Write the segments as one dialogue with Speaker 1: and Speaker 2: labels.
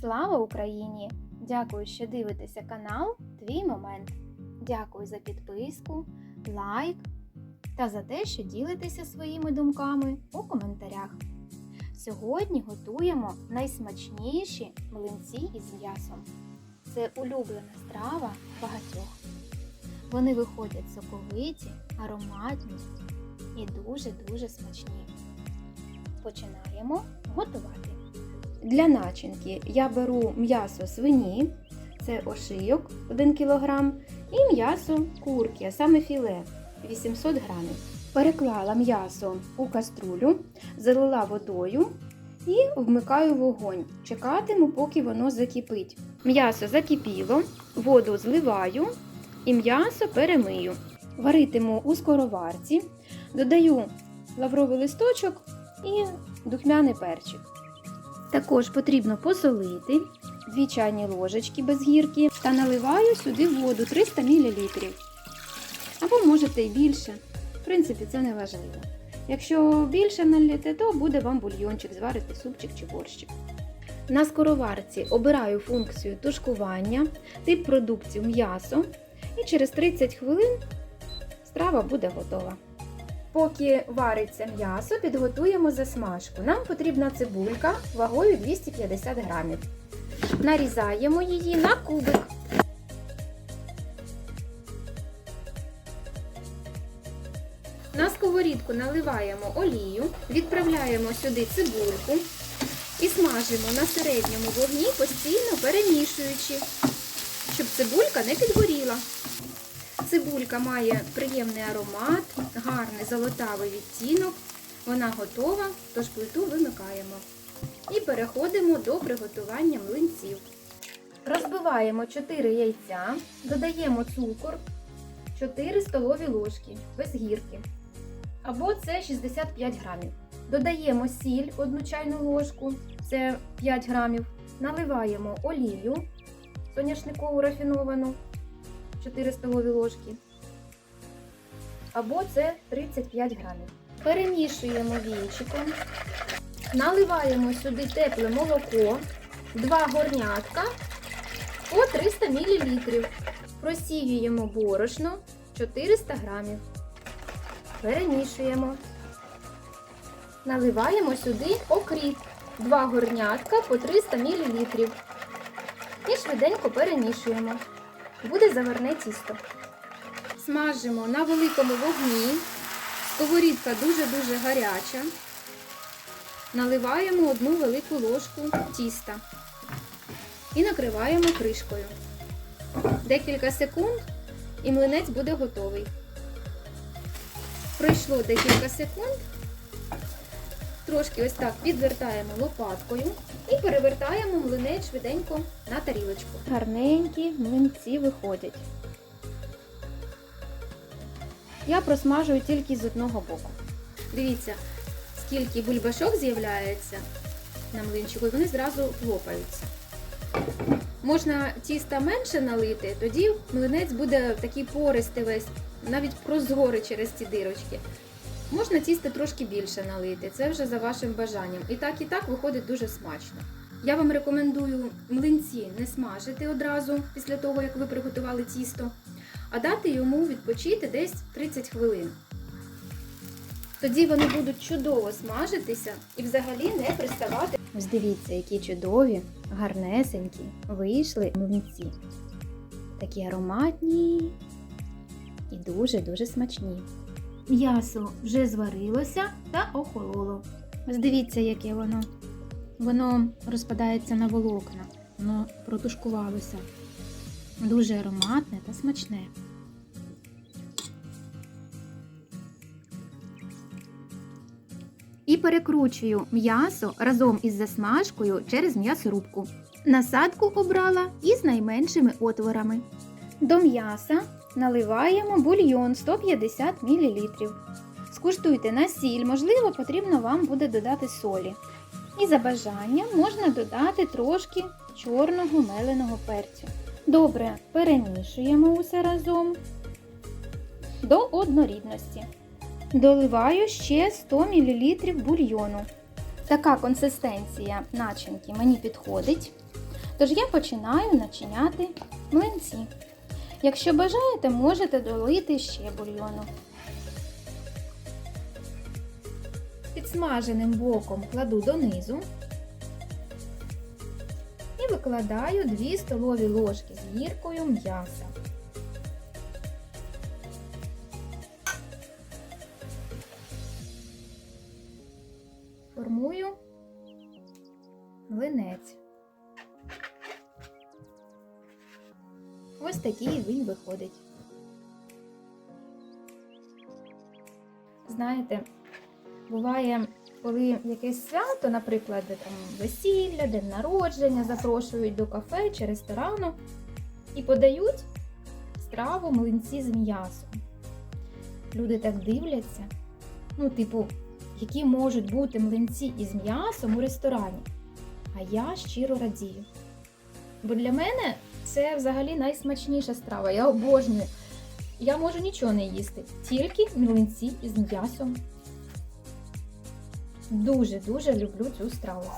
Speaker 1: Слава Україні! Дякую, що дивитеся канал Твій Момент. Дякую за підписку, лайк та за те, що ділитеся своїми думками у коментарях. Сьогодні готуємо найсмачніші млинці із м'ясом. Це улюблена страва багатьох. Вони виходять соковиті, ароматні і дуже-дуже смачні. Починаємо готувати. Для начинки я беру м'ясо свині, це ошийок 1 кг, і м'ясо курки, а саме філе 800 г. Переклала м'ясо у каструлю, залила водою і вмикаю вогонь. Чекатиму, поки воно закипить. М'ясо закипіло, воду зливаю і м'ясо перемию. Варитиму у скороварці, додаю лавровий листочок і духмяний перчик. Також потрібно посолити 2 чайні ложечки без гірки та наливаю сюди воду 300 мл. Або можете і більше. В принципі, це не важливо. Якщо більше наліте, то буде вам бульйончик, зварити супчик чи борщик. На скороварці обираю функцію тушкування, тип продуктів м'ясо і через 30 хвилин страва буде готова. Поки вариться м'ясо, підготуємо засмажку. Нам потрібна цибулька вагою 250 грамів. Нарізаємо її на кубик. На сковорідку наливаємо олію, відправляємо сюди цибульку і смажимо на середньому вогні, постійно перемішуючи, щоб цибулька не підгоріла. Цибулька має приємний аромат, гарний золотавий відтінок. Вона готова, тож плиту вимикаємо. І переходимо до приготування млинців. Розбиваємо 4 яйця, додаємо цукор 4 столові ложки без гірки. Або це 65 грамів. Додаємо сіль 1 чайну ложку, це 5 грамів. Наливаємо олію соняшникову рафіновану 4 столові ложки. Або це 35 грамів. Перемішуємо вінчиком. Наливаємо сюди тепле молоко, 2 горнятка по 300 мл. Просіюємо борошно 400 грамів. Перемішуємо. Наливаємо сюди окріп 2 горнятка по 300 мл. І швиденько перемішуємо. Буде заварне тісто. Смажимо на великому вогні. Сковорідка дуже-дуже гаряча. Наливаємо одну велику ложку тіста і накриваємо кришкою. Декілька секунд і млинець буде готовий. Пройшло декілька секунд. Трошки ось так підвертаємо лопаткою і перевертаємо млинець швиденько на тарілочку. Гарненькі млинці виходять. Я просмажую тільки з одного боку. Дивіться, скільки бульбашок з'являється на млинчику, і вони зразу лопаються. Можна тіста менше налити, тоді млинець буде такий пористий весь, навіть прозорий через ці дирочки. Можна тісто трошки більше налити, це вже за вашим бажанням. І так, і так виходить дуже смачно. Я вам рекомендую млинці не смажити одразу після того, як ви приготували тісто, а дати йому відпочити десь 30 хвилин. Тоді вони будуть чудово смажитися і взагалі не приставати. Ось дивіться, які чудові, гарнесенькі вийшли млинці. Такі ароматні і дуже-дуже смачні. М'ясо вже зварилося та охололо. Ось дивіться, яке воно. Воно розпадається на волокна, воно протушкувалося. Дуже ароматне та смачне. І перекручую м'ясо разом із засмажкою через м'ясорубку. Насадку обрала із найменшими отворами. До м'яса наливаємо бульйон 150 мл. Скуштуйте на сіль, можливо, потрібно вам буде додати солі. І за бажанням можна додати трошки чорного меленого перцю. Добре перемішуємо усе разом до однорідності. Доливаю ще 100 мл бульйону. Така консистенція начинки мені підходить. Тож я починаю начиняти млинці. Якщо бажаєте, можете долити ще бульйону. Підсмаженим боком кладу донизу і викладаю 2 столові ложки з гіркою м'яса. Формую млинець. Ось такий він виходить. Знаєте, буває, коли якесь свято, наприклад, там весілля, день народження, запрошують до кафе чи ресторану і подають страву млинці з м'ясом. Люди так дивляться, ну, типу, які можуть бути млинці із м'ясом у ресторані. А я щиро радію. Бо для мене це взагалі найсмачніша страва. Я обожнюю. Я можу нічого не їсти, тільки млинці із м'ясом. Дуже-дуже люблю цю страву.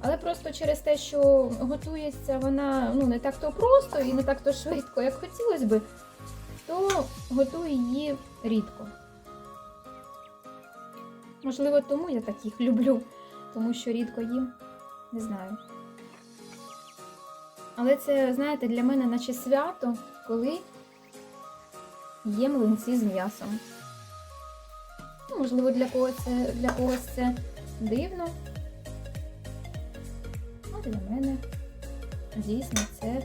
Speaker 1: Але просто через те, що готується вона ну, не так то просто і не так то швидко, як хотілося би, то готую її рідко. Можливо, тому я так їх люблю, тому що рідко їм, не знаю. Але це, знаєте, для мене наче свято, коли є млинці з м'ясом. Ну, Можливо, для когось це, для когось це дивно. А для мене дійсно це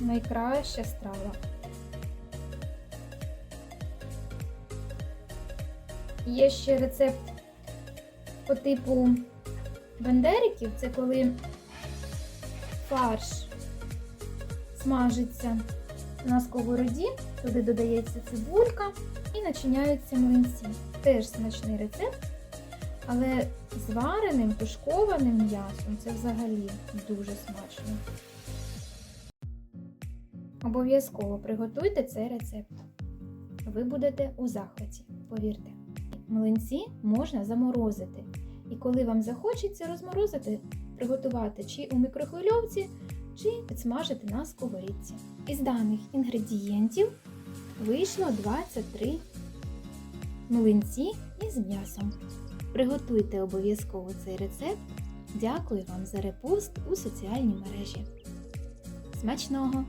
Speaker 1: найкраща страва. Є ще рецепт по типу бендериків, це коли фарш смажиться на сковороді, туди додається цибулька і начиняються млинці. Теж смачний рецепт, але з вареним, тушкованим м'ясом це взагалі дуже смачно. Обов'язково приготуйте цей рецепт. Ви будете у захваті, повірте. Млинці можна заморозити. І коли вам захочеться розморозити, приготувати чи у мікрохвильовці, чи підсмажити на сковорідці. Із даних інгредієнтів вийшло 23 млинці із м'ясом. Приготуйте обов'язково цей рецепт. Дякую вам за репост у соціальній мережі. Смачного!